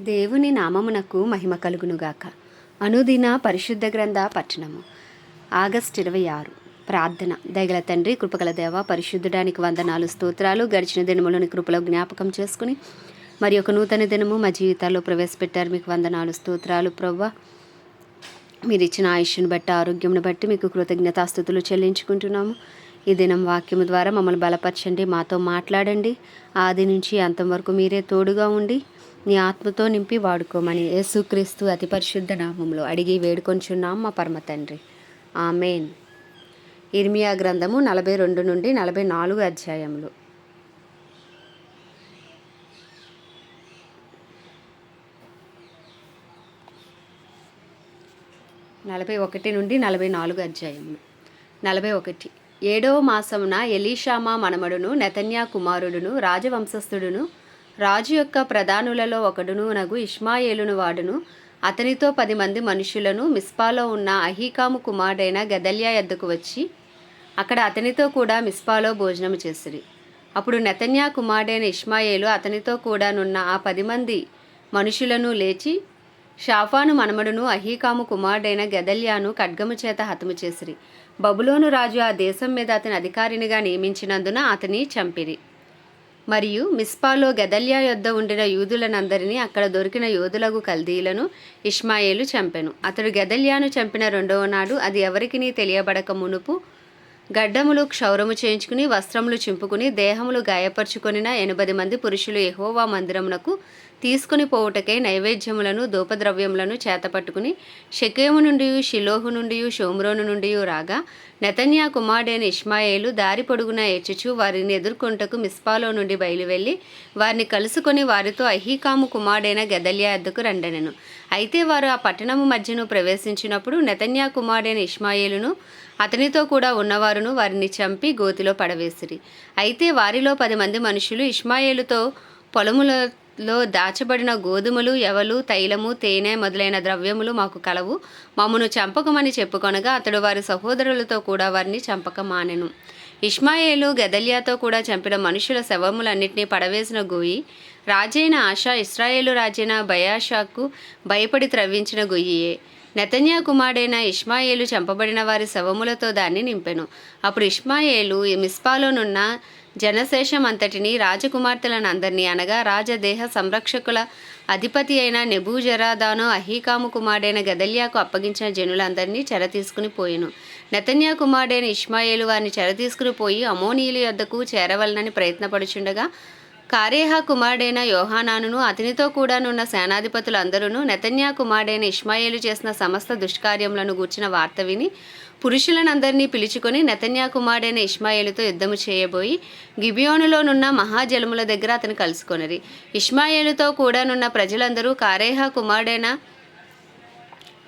దేవుని నామమునకు మహిమ కలుగునుగాక. అనుదిన పరిశుద్ధ గ్రంథ పట్టణము. ఆగస్ట్ ఇరవై ఆరు. ప్రార్థన. దయగల తండ్రి కృపగల దేవ పరిశుద్ధడానికి వందనాలు స్తోత్రాలు గడిచిన దినములోని కృపలో జ్ఞాపకం చేసుకుని మరి ఒక నూతన దినము మా జీవితాల్లో ప్రవేశపెట్టారు. మీకు వందనాలు స్తోత్రాలు ప్రవ్వ. మీరు ఇచ్చిన ఆయుష్ను బట్టి ఆరోగ్యంను బట్టి మీకు కృతజ్ఞతాస్థుతులు చెల్లించుకుంటున్నాము. ఈ దినం వాక్యము ద్వారా మమ్మల్ని బలపరచండి మాతో మాట్లాడండి. ఆది నుంచి అంతం వరకు మీరే తోడుగా ఉండి నీ ఆత్మతో నింపి వాడుకోమని యేసుక్రీస్తు అతి పరిశుద్ధ నామంలో అడిగి వేడుకొంచున్నాం మా పరమ తండ్రి. ఆమెన్. ఇర్మియా గ్రంథము నలభై రెండు నుండి నలభై నాలుగు అధ్యాయములు. నలభై ఒకటి నుండి నలభై నాలుగు అధ్యాయములు. నలభై ఒకటి. ఏడవ మాసమున ఎలీషామా మనమడును నెతన్యా కుమారుడును రాజవంశస్థుడును రాజు యొక్క ప్రధానులలో ఒకడును నగు ఇష్మాయేలును వాడును. అతనితో పది మంది మనుషులను మిస్పాలో ఉన్న అహీకాము కుమారుడైన గదల్యా ఎద్దకు వచ్చి అక్కడ అతనితో కూడా మిస్పాలో భోజనము చేసిరి. అప్పుడు నెతన్యా కుమారుడైన ఇష్మాయేలు అతనితో కూడానున్న ఆ పది మంది మనుషులను లేచి షాఫాను మనమడును అహీకాము కుమారుడైన గదల్యాను ఖడ్గము చేత హతము చేసిరి. బబులోను రాజు ఆ దేశం మీద అతని అధికారినిగా నియమించినందున అతని చంపిరి. మరియు మిస్పాలో గదల్యా యొద్ద ఉండిన యూదులనందరినీ అక్కడ దొరికిన యోధులకు కల్దీలను ఇష్మాయేలు చంపెను. అతడు గదల్యాను చంపిన రెండవ నాడు అది ఎవరికినీ తెలియబడక మునుపు గడ్డములు క్షౌరము చేయించుకుని వస్త్రములు చింపుకుని దేహములు గాయపరుచుకొనిన ఎనభది మంది పురుషులు ఎహోవా మందిరమునకు తీసుకుని పోవుటకై నైవేద్యములను ధూపద్రవ్యములను చేతపట్టుకుని షకేము నుండి షిలోహు నుండి షోమ్రోను నుండి రాగా నెతన్యా కుమారుడైన ఇష్మాయేలు దారి పొడుగున ఎచ్చుచు వారిని ఎదుర్కొంటకు మిస్పాలో నుండి బయలువెళ్ళి వారిని కలుసుకొని వారితో అహీకాము కుమారుడైన గెదల్యా ఎద్దకు రండనెను. అయితే వారు ఆ పట్టణము మధ్యను ప్రవేశించినప్పుడు నెతన్యా కుమారుడైన ఇష్మాయేలును అతనితో కూడా ఉన్నవారును వారిని చంపి గోతిలో పడవేసిరి. అయితే వారిలో పది మంది మనుషులు ఇష్మాయేలుతో లో దాచబడిన గోధుమలు ఎవలు తైలము తేనె మొదలైన ద్రవ్యములు మాకు కలవు. మమ్మను చంపకమని చెప్పుకొనగా అతడు వారి సహోదరులతో కూడా వారిని చంపక మానెను. ఇష్మాయేలు గెదల్యాతో కూడా చంపిన మనుషుల శవములన్నింటినీ పడవేసిన గోయి రాజైన ఆశా ఇస్రాయేలు రాజైన బయాషాకు భయపడి త్రవ్వించిన గొయ్యియే. నెతన్యా కుమారుడైన ఇష్మాయేలు చంపబడిన వారి శవములతో దాన్ని నింపెను. అప్పుడు ఇష్మాయేలు మిస్పాలోనున్న జనశేషం అంతటిని రాజకుమార్తెలను అందరినీ అనగా రాజదేహ సంరక్షకుల అధిపతి అయిన నెబూజరాదాను అహీకాము కుమారుడైన గదల్యాకు అప్పగించిన జనులందరినీ చెర తీసుకుని పోయిను. నెతన్యా కుమారుడైన ఇష్మాయేలు వారిని చెర తీసుకుని పోయి అమోనీయుల యొద్దకు చేరవలనని ప్రయత్నపడుచుండగా కారేహా కుమారుడైన యోహానానును అతనితో కూడానున్న సేనాధిపతులు నెతన్యా కుమారుడైన ఇష్మాయేలు చేసిన సమస్త దుష్కార్యములను గూర్చిన వార్త విని పురుషులనందరినీ పిలుచుకొని నెతన్యా కుమారుడైన ఇష్మాయేలుతో యుద్ధము చేయబోయి గిబియోనులోనున్న మహాజలముల దగ్గర అతను కలుసుకొనిరి. ఇష్మాయేలుతో కూడానున్న ప్రజలందరూ కారేహా కుమారుడైన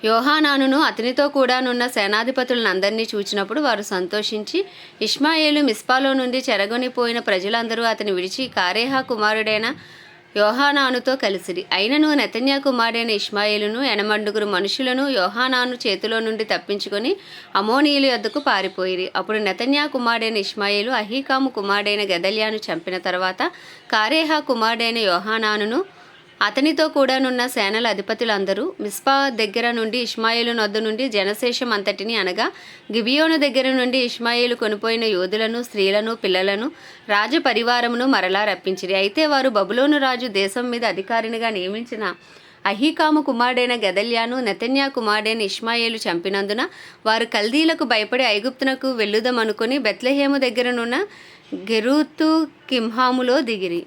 యోహానానును అతనితో కూడానున్న సేనాధిపతులనందరినీ చూచినప్పుడు వారు సంతోషించి ఇష్మాయేలు మిస్పాలో నుండి చెరగొనిపోయిన ప్రజలందరూ అతని విడిచి కారేహా కుమారుడైన యోహానానుతో కలిసిరి. అయినను నెతన్యా కుమారుడైన ఇష్మాయేలును ఎనమండుగురు మనుషులను యోహానాను చేతిలో నుండి తప్పించుకొని అమోనీయుల యొద్దకు పారిపోయిరి. అప్పుడు నెతన్యా కుమారుడైన ఇష్మాయేలు అహీకాము కుమారుడైన గదలియాను చంపిన తర్వాత కారేహా కుమారుడైన యోహానానును అతనితో కూడానున్న సేనల అధిపతులందరూ మిస్పా దగ్గర నుండి ఇష్మాయిలు నొద్ద నుండి జనశేషం అంతటిని అనగా గిబియోను దగ్గర నుండి ఇష్మాయిలు కొనిపోయిన యోధులను స్త్రీలను పిల్లలను రాజు పరివారమును మరలా రప్పించిరి. అయితే వారు బబులోను రాజు దేశం మీద అధికారినిగా నియమించిన అహీకాము కుమారుడైన గదల్యాను నెతన్యా కుమారుడైన ఇష్మాయేలు చంపినందున వారు కల్దీలకు భయపడి ఐగుప్తునకు వెళ్ళుదామనుకుని బెత్లహేము దగ్గరనున్న గెరూతు కింహాములో దిగిరి.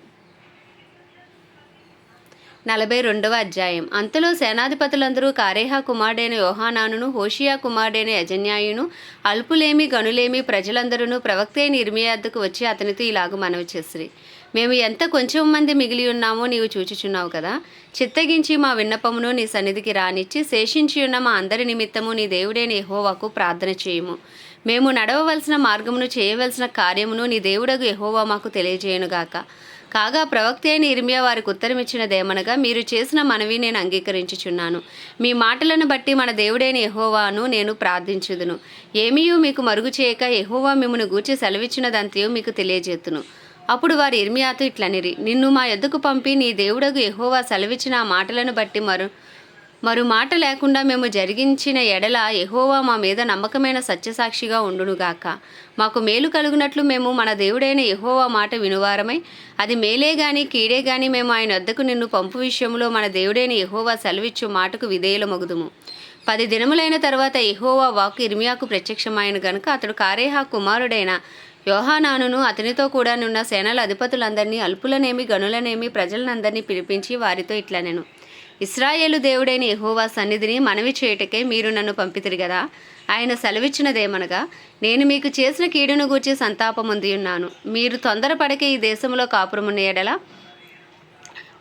నలభై రెండవ అధ్యాయం. అంతలో సేనాధిపతులందరూ కారేహా కుమారుడైన యోహానానును హోషియా కుమారుడైన యజన్యాయును అల్పులేమి గనులేమి ప్రజలందరూ ప్రవక్త అయిన ఇర్మియాద్దకు వచ్చి అతనితో ఇలాగ మనవి చేసిరి. మేము ఎంత కొంచెం మంది మిగిలి ఉన్నామో నీవు చూచుచున్నావు కదా. చిత్తగించి మా విన్నపమును నీ సన్నిధికి రానిచ్చి శేషించి ఉన్న మా అందరి నిమిత్తము నీ దేవుడైన యహోవాకు ప్రార్థన చేయము. మేము నడవవలసిన మార్గమును చేయవలసిన కార్యమును నీ దేవుడకు యహోవా మాకు తెలియజేయునుగాక. కాగా ప్రవక్త అయిన ఇర్మియా వారికి ఉత్తరమిచ్చినదేమనగా మీరు చేసిన మనవి నేను అంగీకరించుచున్నాను. మీ మాటలను బట్టి మన దేవుడైన ఎహోవాను నేను ప్రార్థించుదును. ఏమీయూ మీకు మరుగు చేయక ఎహోవా మిమ్మను గూర్చి సెలవిచ్చినదంతయు మీకు తెలియజేతును అప్పుడు వారు ఇర్మియాతో ఇట్లనిరి నిన్ను మా ఎద్దుకు పంపి నీ దేవుడగు ఎహోవా సెలవిచ్చిన ఆ మాటలను బట్టి మరు మరు మాట లేకుండా మేము జరిగించిన ఎడల ఎహోవా మా మీద నమ్మకమైన సత్యసాక్షిగా ఉండునుగాక. మాకు మేలు కలుగునట్లు మేము మన దేవుడైన ఎహోవా మాట వినువారమై అది మేలే గాని కీడే గాని మేము ఆయన వద్దకు నిన్ను పంపు విషయంలో మన దేవుడైన ఎహోవా సెలవిచ్చు మాటకు విధేయులమగుదుము. పది దినములైన తర్వాత ఎహోవా వాక్ ఇర్మియాకు ప్రత్యక్షమైన గనుక అతడు కారేహా కుమారుడైన యోహానానును అతనితో కూడా నున్న సేనల అధిపతులందరినీ అల్పులనేమి గనులనేమి ప్రజలనందరినీ పిలిపించి వారితో ఇట్లా నేను ఇస్రాయేలు దేవుడైన యహోవా సన్నిధిని మనవి చేయుటకే మీరు నన్ను పంపితిరి కదా ఆయన సెలవిచ్చినదేమనగా నేను మీకు చేసిన కీడును గూర్చి సంతాపముంది ఉన్నాను మీరు తొందరపడక ఈ దేశంలో కాపురమున్న ఎడల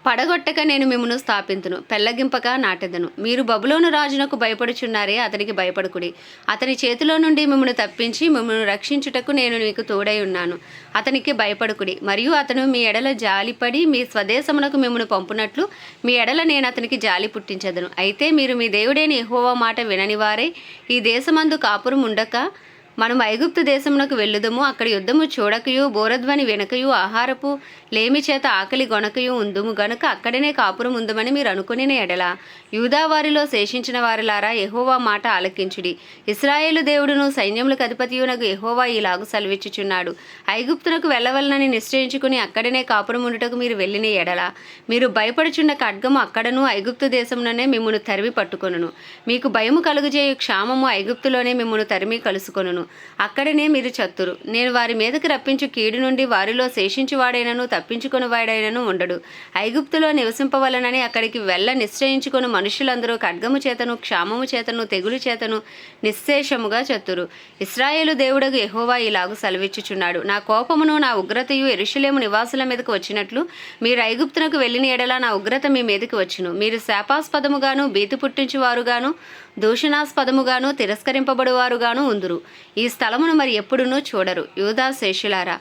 పడగొట్టక నేను మిమ్మను స్థాపింతును పెళ్ళగింపక నాటెదను. మీరు బబులోను రాజునకు భయపడుచున్నారే అతనికి భయపడకుడి. అతని చేతిలో నుండి మిమ్మను తప్పించి మిమ్మల్ని రక్షించుటకు నేను మీకు తోడై ఉన్నాను. అతనికి భయపడుకుడి. మరియు అతను మీ ఎడల జాలిపడి మీ స్వదేశమునకు మిమ్మను పంపునట్లు మీ ఎడల నేను అతనికి జాలి పుట్టించదను. అయితే మీరు మీ దేవుడైన ఎహోవా మాట విననివారై ఈ దేశమందు కాపురం ఉండక మనం ఐగుప్తు దేశమునకు వెళ్ళుదము. అక్కడ యుద్ధము చూడకయు బోరధ్వని వెనకయు ఆహారపు లేమి చేత ఆకలి గొనకయు ఉందుము. గనుక అక్కడనే కాపురం ఉందమని మీరు అనుకుని ఎడల యూదావారిలో శేషించిన వారిలారా ఎహోవా మాట ఆలకించుడి. ఇస్రాయేలు దేవుడును సైన్యములకు అధిపతియునకు ఎహోవా ఈలాగు సెలవిచ్చుచున్నాడు. ఐగుప్తునకు వెళ్ళవలనని నిశ్చయించుకుని అక్కడనే కాపురం ఉండుటకు మీరు వెళ్ళిన ఎడల మీరు భయపడుచున్న ఖడ్గము అక్కడను ఐగుప్తు దేశంలోనే మిమ్మల్ని తరిమి పట్టుకొనును. మీకు భయము కలుగుజేయు క్షామము ఐగుప్తులోనే మిమ్మను తరిమి కలుసుకొనును. అక్కడనే మీరు చత్తురు. నేను వారి మీదకి రప్పించు కీడు నుండి వారిలో శేషించువాడైనను తప్పించుకుని వాడైనను ఉండడు. ఐగుప్తులో నివసింపవలనని అక్కడికి వెళ్ళ నిశ్చయించుకుని మనుషులందరూ ఖడ్గము చేతను క్షామము చేతను తెగులు చేతను నిశ్శేషముగా చత్తురు. ఇస్రాయేలు దేవుడగు ఎహోవా ఇలాగు సెలవిచ్చుచున్నాడు. నా కోపమును నా ఉగ్రతయు ఎరుషులేము నివాసుల మీదకు వచ్చినట్లు మీరు ఐగుప్తునకు వెళ్ళిన ఎడలా నా ఉగ్రత మీ మీదకి వచ్చును. మీరు శాపాస్పదముగాను భీతి పుట్టించువారుగాను దూషణాస్పదముగాను తిరస్కరింపబడువారుగాను ఉందురు. ఈ స్థలమును మరి ఎప్పుడునూ చూడరు. యూదా శేషులారా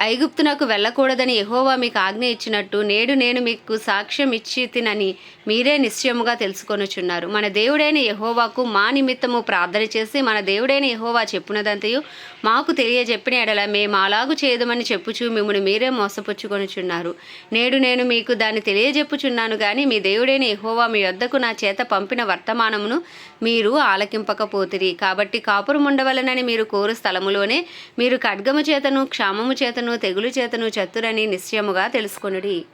ఐగుప్తునకు వెళ్ళకూడదని ఎహోవా మీకు ఆజ్ఞ ఇచ్చినట్టు నేడు నేను మీకు సాక్ష్యం ఇచ్చి తినని మీరే నిశ్చయముగా తెలుసుకొనుచున్నారు. మన దేవుడైన ఎహోవాకు మా నిమిత్తము ప్రార్థన చేసి మన దేవుడైన ఎహోవా చెప్పునదంతయు మాకు తెలియజెప్పిన ఎడల మేము అలాగు చేయదమని చెప్పుచు మిమ్మల్ని మీరే మోసపుచ్చుకొనుచున్నారు. నేడు నేను మీకు దాన్ని తెలియజెప్పుచున్నాను కానీ మీ దేవుడైన ఎహోవా మీ వద్దకు నా చేత పంపిన వర్తమానమును మీరు ఆలకింపకపోతిరి. కాబట్టి కాపురం ఉండవలనని మీరు కోరు స్థలములోనే మీరు ఖడ్గము చేతను క్షామము చేతను తెగులు చేతను చతురని నిశ్చయముగా తెలుసుకొనుడి.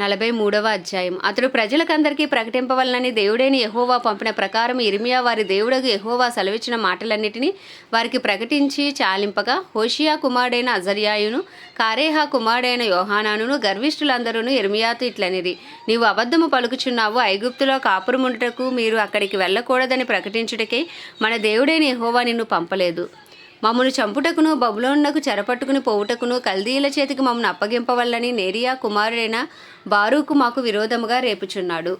నలభై మూడవ అధ్యాయం. అతడు ప్రజలకందరికీ ప్రకటింపవలనని దేవుడైన యహోవా పంపిన ప్రకారం ఇర్మియా వారి దేవుడకు యహోవా సెలవిచ్చిన మాటలన్నిటినీ వారికి ప్రకటించి చాలింపగా హోషియా కుమారుడైన అజర్యాయును కారేహా కుమారుడైన యోహానానును గర్విష్ఠులందరూ ఇర్మియాతో ఇట్లనిది నీవు అబద్ధము పలుకుచున్నావు ఐగుప్తులో కాపురముండటకు మీరు అక్కడికి వెళ్ళకూడదని ప్రకటించుటకే మన దేవుడైన యహోవా నిన్ను పంపలేదు. మమ్మను చంపుటకును బబులోనునకు చెరపట్టుకుని పోవుటకును కల్దీల చేతికి మమ్మను అప్పగింపవల్లని నేరియా కుమారుడైన బారూకు మాకు విరోధముగా రేపుచున్నాడు.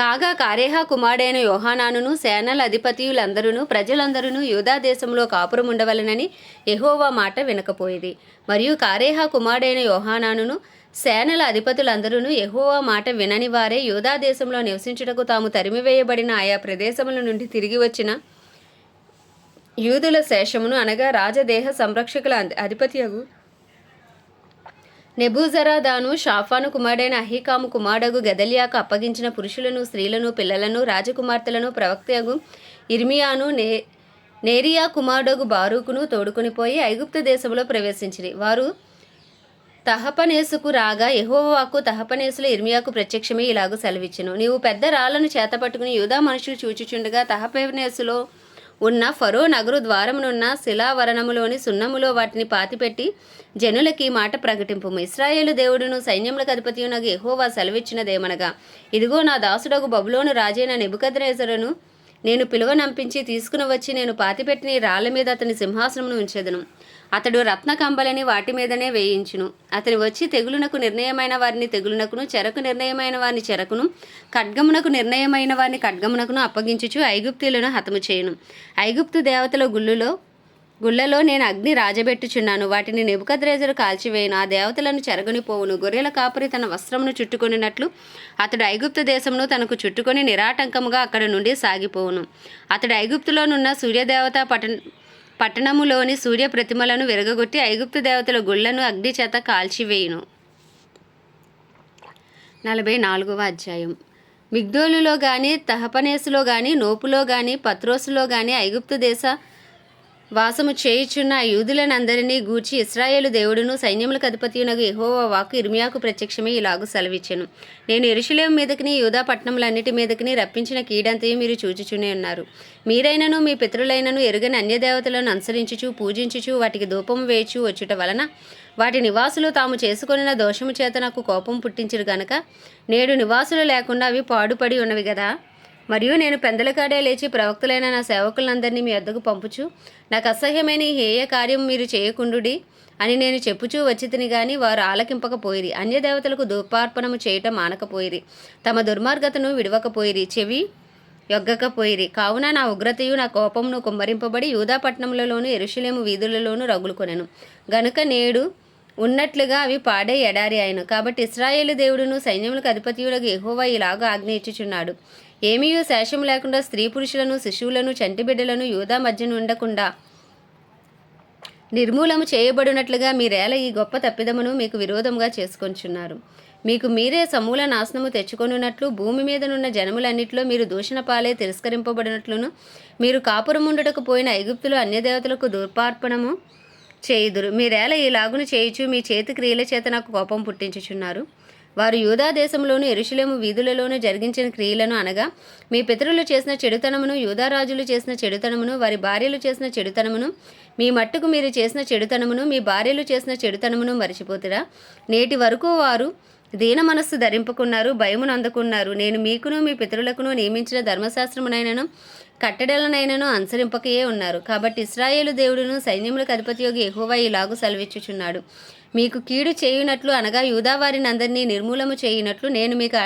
కాగా కారేహా కుమారుడైన యోహానానును సేనల అధిపతియులందరూ ప్రజలందరూ యూదా దేశంలో కాపురం ఉండవలనని యెహోవా మాట వినకపోయేది. మరియు కారేహా కుమారుడైన యోహానానును సేనల అధిపతులందరూ ఎహోవా మాట వినని వారే యూదా దేశంలో నివసించుటకు తాము తరిమివేయబడిన ఆయా ప్రదేశముల నుండి తిరిగి వచ్చిన యూదుల శేషమును అనగా రాజదేహ సంరక్షకుల అధిపతియగు నెబూజరాదాను షాఫాను కుమారుడైన అహీకాము కుమారుడగు గదలియాకు అప్పగించిన పురుషులను స్త్రీలను పిల్లలను రాజకుమార్తెలను ప్రవక్తయగు ఇర్మియాను నే నేరియా కుమారుడగు బారూకును తోడుకొనిపోయి ఐగుప్త ఐగుప్తు దేశంలో ప్రవేశించిరి. వారు తహపనేసుకు రాగా యహోవాకు తహపనేసులు ఇర్మియాకు ప్రత్యక్షమే ఇలాగ సెలవిచ్చును. నీవు పెద్ద రాళ్ళను చేతపట్టుకుని యూదా మనుషులు చూచుచుండగా తహపనేసులో ఉన్న ఫరో నగరు ద్వారమునున్న శిలావరణములోని సున్నములో వాటిని పాతిపెట్టి జనులకి మాట ప్రకటింపు. ఇస్రాయేలు దేవుడును సైన్యములకు అధిపతియునగు ఎహోవా సెలవిచ్చినదేమనగా ఇదిగో నా దాసుడగు బబులోను రాజైన నిబుకద్రేజరును నేను పిలువనంపించి తీసుకుని వచ్చి నేను పాతిపెట్టిన రాళ్ళ మీద అతని సింహాసనమును ఉంచెదను. అతడు రత్న కంబలని వాటి మీదనే వేయించును. అతని వచ్చి తెగులునకు నిర్ణయమైన వారిని తెగులునకును చెరకు నిర్ణయమైన వారిని చెరకును ఖడ్గమునకు నిర్ణయమైన వారిని ఖడ్గమునకును అప్పగించుచు ఐగుప్తులను హతము చేయును. ఐగుప్తు దేవతల గుళ్ళులో గుళ్ళలో నేను అగ్ని రాజబెట్టుచున్నాను. వాటిని నెబుకద్రేజరు కాల్చివేయను. ఆ దేవతలను చెరగనిపోవును గొర్రెల కాపరి తన వస్త్రమును చుట్టుకొనినట్లు అతడు ఐగుప్తు దేశమును తనకు చుట్టుకొని నిరాటంకముగా అక్కడ నుండి సాగిపోవును. అతడు ఐగుప్తులోనున్న సూర్యదేవత పట్టణ పట్టణములోని సూర్య ప్రతిమలను విరగగొట్టి ఐగుప్తు దేవతల గుళ్ళను అగ్ని చేత కాల్చివేయును. నలభై నాలుగవ అధ్యాయం. మిగ్దోలులో కానీ తహపనేసులో కానీ నోపులో కానీ పత్రోసులో కానీ ఐగుప్తు దేశ వాసము చేయుచున్న యూదులనందరినీ గూర్చి ఇస్రాయేలు దేవుడును సైన్యములకు అధిపతియునగు ఎహోవా వాకు ఇర్మియాకు ప్రత్యక్షమే ఇలాగు సెలవిచ్చెను. నేను ఎరుషులేం మీదకిని యూదా పట్టణములన్నిటి మీదకిని రప్పించిన కీడంతయు మీరు చూచుచునే ఉన్నారు. మీరైనను మీ పితరులైనను ఎరుగని అన్యదేవతలను అనుసరించుచు పూజించుచు వాటికి ధూపము వేయచు వచ్చుట వలన వాటి నివాసులు తాము చేసుకొనిన దోషము చేత నాకు కోపం పుట్టించరు గనక నేడు నివాసులు లేకుండా అవి పాడుపడి ఉన్నవి కదా మరియు నేను పెందలకాడే లేచి ప్రవక్తలైన నా సేవకులందరినీ మీ వద్దకు పంపుచు. నాకు అసహ్యమైన ఈ హేయ కార్యం మీరు చేయకుండుడి అని నేను చెప్పుచూ వచ్చితిని గాని వారు ఆలకింపకపోయిరి. అన్యదేవతలకు దూపార్పణము చేయటం మానకపోయిరి. తమ దుర్మార్గతను విడవకపోయిరి. చెవి యొగ్గకపోయిరి. కావున నా ఉగ్రతయు నా కోపమును కుమ్మరింపబడి యూదాపట్నములలోను ఎరుషులేము వీధులలోను రగులుకొనెను. గనుక నేడు ఉన్నట్లుగా అవి పాడే ఎడారి ఆయన కాబట్టి ఇస్రాయేలు దేవుడును సైన్యములకు అధిపతియులకు ఎహోవా ఇలాగా ఆజ్ఞ ఇచ్చుచున్నాడు. ఏమీయూ శేషం లేకుండా స్త్రీ పురుషులను శిశువులను చంటి బిడ్డలను యూదా మధ్యన ఉండకుండా నిర్మూలము చేయబడినట్లుగా మీరేల ఈ గొప్ప తప్పిదమును మీకు విరోధంగా చేసుకొంచున్నారు. మీకు మీరే సమూల నాశనము తెచ్చుకొనున్నట్లు భూమి మీదనున్న జనములన్నిటిలో మీరు దూషణ పాలే తిరస్కరింపబడినట్లును మీరు కాపురముండుటకు పోయిన ఐగుప్తులు అన్యదేవతలకు దూర్పార్పణము చేయుదురు. మీరేల లాగును చేయుచు మీ చేతి క్రియల చేత నాకు కోపం పుట్టించుచున్నారు. వారు యూదా దేశంలోను ఎరుషులేము వీధులలోను జరిగించిన క్రియలను అనగా మీ పితరులు చేసిన చెడుతనమును యూదారాజులు చేసిన చెడుతనమును వారి భార్యలు చేసిన చెడుతనమును మీ మట్టుకు మీరు చేసిన చెడుతనమును మీ భార్యలు చేసిన చెడుతనమును మరిచిపోతురా. నేటి వరకు వారు దీన మనస్సు ధరింపుకున్నారు భయమును అందుకున్నారు. నేను మీకును మీ పితరులకును నియమించిన ధర్మశాస్త్రమునైనను కట్టడలనైనను అనుసరింపకయే ఉన్నారు. కాబట్టి ఇస్రాయేలు దేవుడును సైన్యములకు అధిపతియోగి ఎహోవా ఇలాగు సెలవిచ్చుచున్నాడు. మీకు కీడు చేయునట్లు అనగా యూదావారిని అందరినీ నిర్మూలము చేయునట్లు నేను మీకు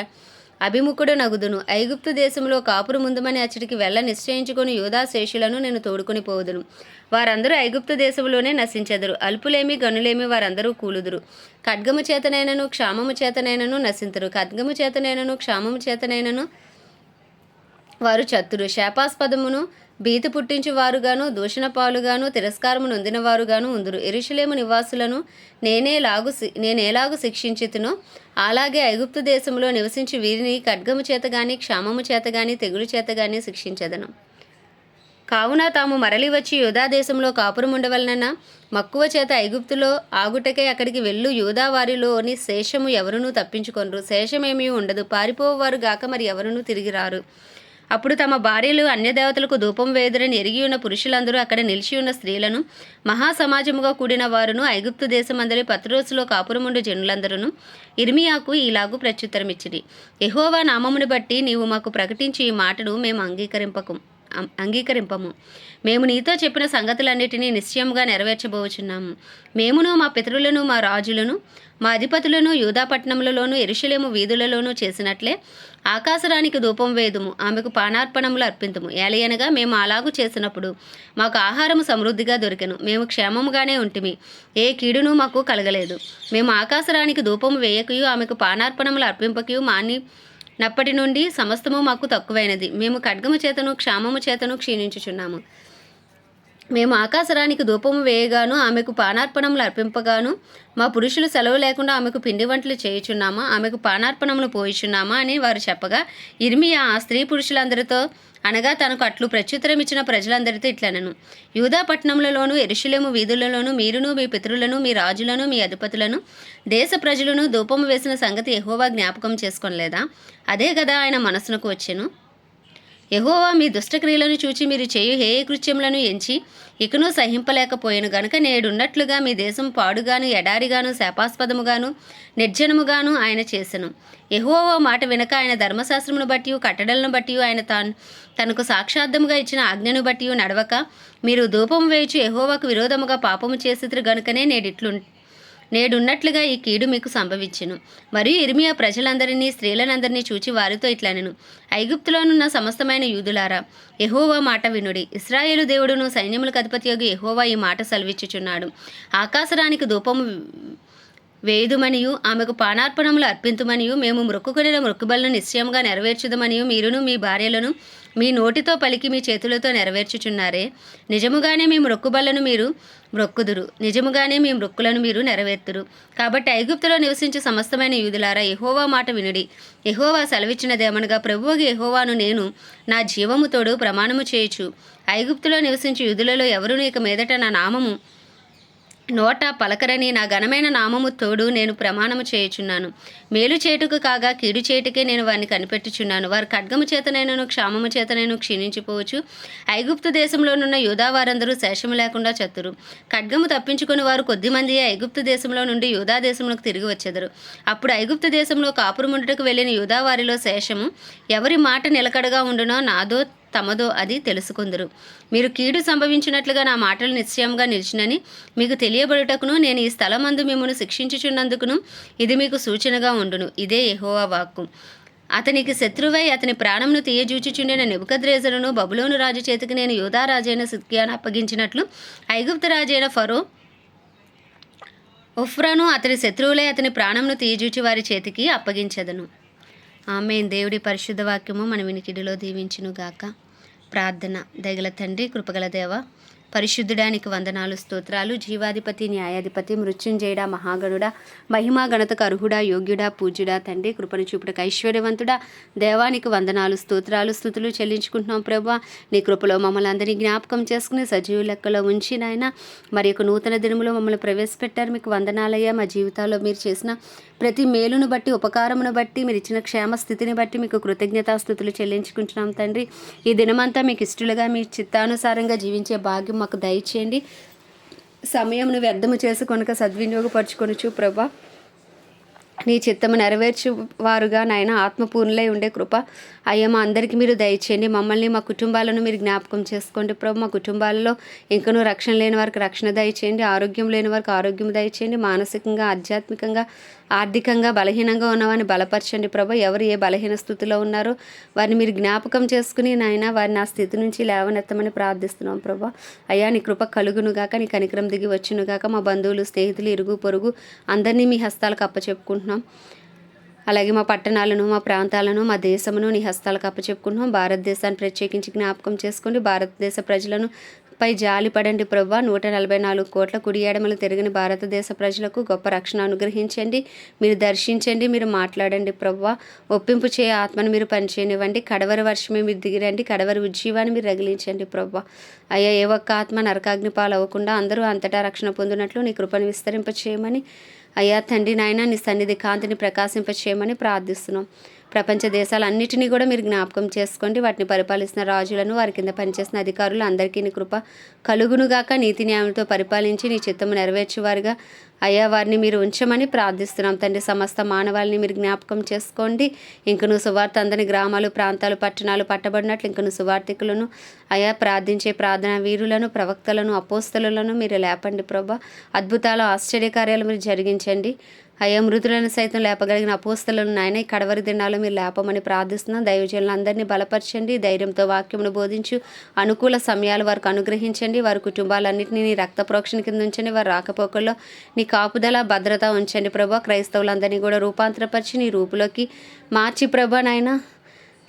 అభిముఖుడు నగుదును ఐగుప్తు దేశంలో కాపురు ముందుమని అచ్చటికి వెళ్ళ నిశ్చయించుకుని యూదా శేషులను నేను తోడుకొని పోదును వారందరూ ఐగుప్తు దేశంలోనే నశించెదరు. అల్పులేమి గనులేమి వారందరూ కూలుదురు. ఖడ్గము చేతనైనను క్షామము చేతనైనను నశింతురు. ఖడ్గము చేతనైనను క్షామము చేతనైనను వారు చత్తురు. శాపాస్పదమును భీతి పుట్టించువారుగాను దూషణ పాలుగాను తిరస్కారము నొందినవారుగాను ఉందురు. ఎరుషులేము నివాసులను నేనేలాగు నేనేలాగు శిక్షించితునో. అలాగే ఐగుప్తు దేశంలో నివసించి వీరిని ఖడ్గము చేత గాని క్షామము చేత గాని తెగులు చేత గాని శిక్షించదను. కావున తాము మరలి వచ్చి యూదా దేశంలో కాపురం ఉండవలనన్న మక్కువ చేత ఐగుప్తులో ఆగుటకే అక్కడికి వెళ్ళు. యూదా వారిలోని శేషము ఎవరునూ తప్పించుకొనరు. శేషమేమీ ఉండదు. పారిపోవారు గాక మరి ఎవరునూ తిరిగి రారు. అప్పుడు తమ భార్యలు అన్యదేవతలకు ధూపం వేదురని ఎరిగి ఉన్న పురుషులందరూ అక్కడ నిలిచి ఉన్న స్త్రీలను మహాసమాజముగా కూడిన వారును ఐగుప్తు దేశమందరి పత్రోసులో కాపురముండు జనులందరూ ఇర్మియాకు ఇలాగు ప్రత్యుత్తరమిచ్చిరి. ఎహోవా నామమును బట్టి నీవు మాకు ప్రకటించి ఈ మాటను మేము అంగీకరింపకం. అంగీకరింపము. మేము నీతో చెప్పిన సంగతులన్నిటినీ నిశ్చయముగా నెరవేర్చబోచున్నాము. మేమును మా పితరులను మా రాజులను మా అధిపతులను యూధాపట్నములలోను ఎరుషలేము వీధులలోనూ చేసినట్లే ఆకాశరానికి ధూపం వేదుము. ఆమెకు పానార్పణములు అర్పింతుము. ఏలయనగా మేము అలాగు చేసినప్పుడు మాకు ఆహారము సమృద్ధిగా దొరికెను. మేము క్షేమముగానే ఉంటిమి. ఏ కీడును మాకు కలగలేదు. మేము ఆకాశరానికి ధూపము వేయకయు ఆమెకు పానార్పణములు అర్పింపకయు మాని నప్పటి నుండి సమస్తము మాకు తక్కువైనది. మేము ఖడ్గము చేతను క్షామము చేతను క్షీణించుచున్నాము. మేము ఆకాశరానికి ధూపము వేయగాను ఆమెకు పానార్పణములు అర్పింపగాను మా పురుషులు సెలవు లేకుండా ఆమెకు పిండి వంటలు చేయుచున్నామా ఆమెకు పానార్పణములు పోయిచున్నామా అని వారు చెప్పగా ఇర్మియా ఆ స్త్రీ పురుషులందరితో అనగా తనకు అట్లు ప్రత్యుత్తరం ఇచ్చిన ప్రజలందరితో ఇట్లనను. యూదా పట్టణములలోను ఎరుషులేము వీధులలోను మీరును మీ పితరులను మీ రాజులను మీ అధిపతులను దేశ ప్రజలను ధూపము వేసిన సంగతి ఎహోవా జ్ఞాపకం చేసుకోలేదా అదే కదా ఆయన మనసునకు వచ్చెను. యెహోవా మీ దుష్టక్రియలను చూచి మీరు చేయు హేయ కృత్యములను ఎంచి ఇకను సహింపలేకపోయాను గనుక నేడున్నట్లుగా మీ దేశం పాడుగాను ఎడారిగాను శాపాస్పదముగాను నిర్జనముగాను ఆయన చేసెను. యెహోవా మాట వినక ఆయన ధర్మశాస్త్రమును బట్టి కట్టడలను బట్టి ఆయన తాను తనకు సాక్షార్థముగా ఇచ్చిన ఆజ్ఞను బట్టి నడవక మీరు ధూపం వేయచు ఎహోవాకు విరోధముగా పాపము చేసితురు గనుకనే నేడిట్లు నేడున్నట్లుగా ఈ కీడు మీకు సంభవించును. మరియు ఇర్మియా ప్రజలందరినీ స్త్రీలనందరినీ చూచి వారితో ఇట్లనెను. ఐగుప్తులోనున్న సమస్తమైన యూదులారా ఎహోవా మాట వినుడి. ఇస్రాయేలు దేవుడును సైన్యములకు అధిపతియోగి ఎహోవా ఈ మాట సెలవిచ్చుచున్నాడు. ఆకాశరానికి ధూపము వేయుదుమనియు ఆమెకు పానార్పణములు అర్పింతుమనియు మేము మొక్కుకొనిన మొక్కుబలను నిశ్చయంగా నెరవేర్చుదమనియు మీరును మీ భార్యలను మీ నోటితో పలికి మీ చేతులతో నెరవేర్చుచున్నారే. నిజముగానే మీ మొక్కుబలను మీరు మొక్కుదురు. నిజముగానే మీ మృక్కులను మీరు నెరవేర్తురు. కాబట్టి ఐగుప్తులో నివసించే సమస్తమైన యూదులారా ఎహోవా మాట వినుడి. ఎహోవా సెలవిచ్చినదేమనగా ప్రభువుకి ఎహోవాను నేను నా జీవముతోడు ప్రమాణము చేయుచు. ఐగుప్తులో నివసించే యూదులలో ఎవరును ఇక మీదట నా నామము నోట పలకరని నా ఘనమైన నామము తోడు నేను ప్రమాణము చేయుచున్నాను. మేలు చేటుకు కాగా కీడు చేటుకే నేను వారిని కనిపెట్టుచున్నాను. వారు ఖడ్గము చేతనైనను క్షామము చేతనైను క్షీణించిపోవచ్చు. ఐగుప్తు దేశంలోనున్న యూదా వారందరూ శేషము లేకుండా చతురు. ఖడ్గము తప్పించుకుని వారు కొద్దిమంది ఐగుప్తు దేశంలో నుండి యూదా దేశంలోకి తిరిగి వచ్చెదరు. అప్పుడు ఐగుప్తు దేశంలో కాపురముండుటకు వెళ్ళిన యూదా వారిలో శేషము ఎవరి మాట నిలకడగా ఉండునో నాదో తమదో అది తెలుసుకుందరు. మీరు కీడు సంభవించినట్లుగా నా మాటలు నిశ్చయంగా నిలిచినని మీకు తెలియబడుటకును నేను ఈ స్థలమందు మిమ్మల్ని శిక్షించుచున్నందుకును ఇది మీకు సూచనగా ఉండును. ఇదే ఎహోవా వాక్కు. అతనికి శత్రువై అతని ప్రాణంను తీయజూచుచుండిన నెబుకద్రేజరును బబులోను రాజు చేతికి నేను యోధా రాజైన సిద్కియాను అప్పగించినట్లు ఐగుప్త రాజైన ఫరో ఉఫ్రను అతని శత్రువులై అతని ప్రాణంను తీయజూచి వారి చేతికి అప్పగించదను. ఆమె దేవుడి పరిశుద్ధ వాక్యము మన వినికిడిలో దీవించును గాక ప్రార్థన దగల తండ్రి కృపగల దేవ పరిశుద్ధుడానికి వందనాలు స్తోత్రాలు. జీవాధిపతి న్యాయాధిపతి మృత్యుంజయుడా మహాగణుడా మహిమా గణతకు అర్హుడా యోగ్యుడా పూజ్యుడా తండ్రి కృపను చూపుడు ఐశ్వర్యవంతుడా. దేవానికి వందనాలు స్తోత్రాలు స్థుతులు చెల్లించుకుంటున్నాం ప్రభా. నీ కృపలో మమ్మల్ని అందరినీ జ్ఞాపకం చేసుకుని సజీవ లెక్కలో ఉంచి నాయన మరి యొక్క నూతన దినములో మమ్మల్ని ప్రవేశపెట్టారు. మీకు వందనాలయ్యా. మా జీవితాల్లో మీరు చేసిన ప్రతి మేలును బట్టి ఉపకారమును బట్టి మీరు ఇచ్చిన క్షేమ స్థితిని బట్టి మీకు కృతజ్ఞతాస్థుతులు చెల్లించుకుంటున్నాం తండ్రి. ఈ దినమంతా మీకు ఇష్టలుగా మీ చిత్తానుసారంగా జీవించే భాగ్యం మాకు దయచేయండి. సమయంను వ్యర్థము చేసి కొనుక సద్వినియోగపరచుకొనుచు ప్రభా. నీ చిత్తము నెరవేర్చు వారుగా నాయన ఆత్మపూర్ణులై ఉండే కృప. అయ్యా మా అందరికీ మీరు దయచేయండి. మమ్మల్ని మా కుటుంబాలను మీరు జ్ఞాపకం చేసుకోండి ప్రభు. మా కుటుంబాలలో ఇంకనూ రక్షణ లేని వారికి రక్షణ దయచేయండి. ఆరోగ్యం లేని వారికి ఆరోగ్యం దయచేయండి. మానసికంగా ఆధ్యాత్మికంగా ఆర్థికంగా బలహీనంగా ఉన్నవారిని బలపరచండి ప్రభు. ఎవరు ఏ బలహీన స్థితిలో ఉన్నారో వారిని మీరు జ్ఞాపకం చేసుకుని నాయన వారిని ఆ స్థితి నుంచి లేవనెత్తమని ప్రార్థిస్తున్నాం ప్రభు. అయ్యా నీ కృప కలుగునుగాక నీ కనికరం దిగి వచ్చునుగాక మా బంధువులు స్నేహితులు ఇరుగు పొరుగు అందరినీ మీ హస్తాలకు అప్పచెప్పుకుంటున్నాం. అలాగే మా పట్టణాలను మా ప్రాంతాలను మా దేశమును నీ హస్తాలకు అప్పచెప్పుకుంటున్నాం. భారతదేశాన్ని ప్రత్యేకించి జ్ఞాపకం చేసుకోండి. భారతదేశ ప్రజలను పై జాలిపడండి పడండి నూట నలభై నాలుగు కోట్ల కుడి ఎడమలు తిరిగిన భారతదేశ ప్రజలకు గొప్ప రక్షణ అనుగ్రహించండి. మీరు దర్శించండి మీరు మాట్లాడండి ప్రవ్వ. ఒప్పింపు చేయ ఆత్మను మీరు పనిచేయనివ్వండి. కడవరి వర్షమే మీరు దిగిరండి. కడవరి ఉజ్జీవాన్ని మీరు రగిలించండి ప్రవ్వ. అయ్యా ఏ ఒక్క ఆత్మ నరకాగ్ని పాలవ్వకుండా అందరూ అంతటా రక్షణ పొందినట్లు నీ కృపను విస్తరింప చేయమని అయ్యా తండ్రి నాయన నీ సన్నిధి కాంతిని ప్రకాశింపచేయమని ప్రార్థిస్తున్నాం. ప్రపంచ దేశాలన్నిటినీ కూడా మీరు జ్ఞాపకం చేసుకోండి. వాటిని పరిపాలిస్తున్న రాజులను వారి కింద పనిచేసిన అధికారులు అందరికీ నీ కృప కలుగునుగాక నీతి న్యాయంతో పరిపాలించి నీ చిత్తము నెరవేర్చేవారుగా. అయ్యా వారిని మీరు ఉంచమని ప్రార్థిస్తున్నాం. తండ్రి సమస్త మానవాళిని మీరు జ్ఞాపకం చేసుకోండి. ఇంకను సువార్త అందని గ్రామాలు ప్రాంతాలు పట్టణాలు పట్టబడినట్లు ఇంకను సువార్థికులను అయా ప్రార్థించే ప్రార్థన వీరులను ప్రవక్తలను అపోస్తలను మీరు లేపండి ప్రభా. అద్భుతాలు ఆశ్చర్యకార్యాలు మీరు జరిగించండి. అయ్యా మృతులను సైతం లేపగలిగిన అపోస్తలను నాయన ఈ కడవరి దినాలు మీరు లేపమని ప్రార్థిస్తున్నాం. దైవజనులు అందరినీ బలపరచండి. ధైర్యంతో వాక్యమును బోధించు. అనుకూల సమయాలు వారికి అనుగ్రహించండి. వారి కుటుంబాలన్నింటినీ నీ రక్త ప్రోక్షణ కింద ఉంచండి. వారి రాకపోకల్లో నీ కాపుదల భద్రత ఉంచండి ప్రభా. క్రైస్తవులందరినీ కూడా రూపాంతరపరిచి నీ రూపులోకి మార్చి ప్రభా నాయన.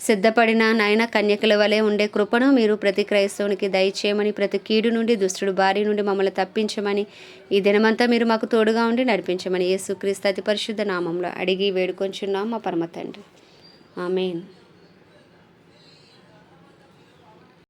సిద్ధపడిన నాయన కన్యకల వలె ఉండే కృపను మీరు ప్రతి క్రైస్తవునికి దయచేయమని ప్రతి కీడు నుండి దుష్టుడు భార్య నుండి మమ్మల్ని తప్పించమని ఈ దినమంతా మీరు మాకు తోడుగా ఉండి నడిపించమని యేసుక్రీస్తు అతి పరిశుద్ధ నామంలో అడిగి వేడుకొంచున్నాం మా పరమ తండ్రి. ఆమెన్.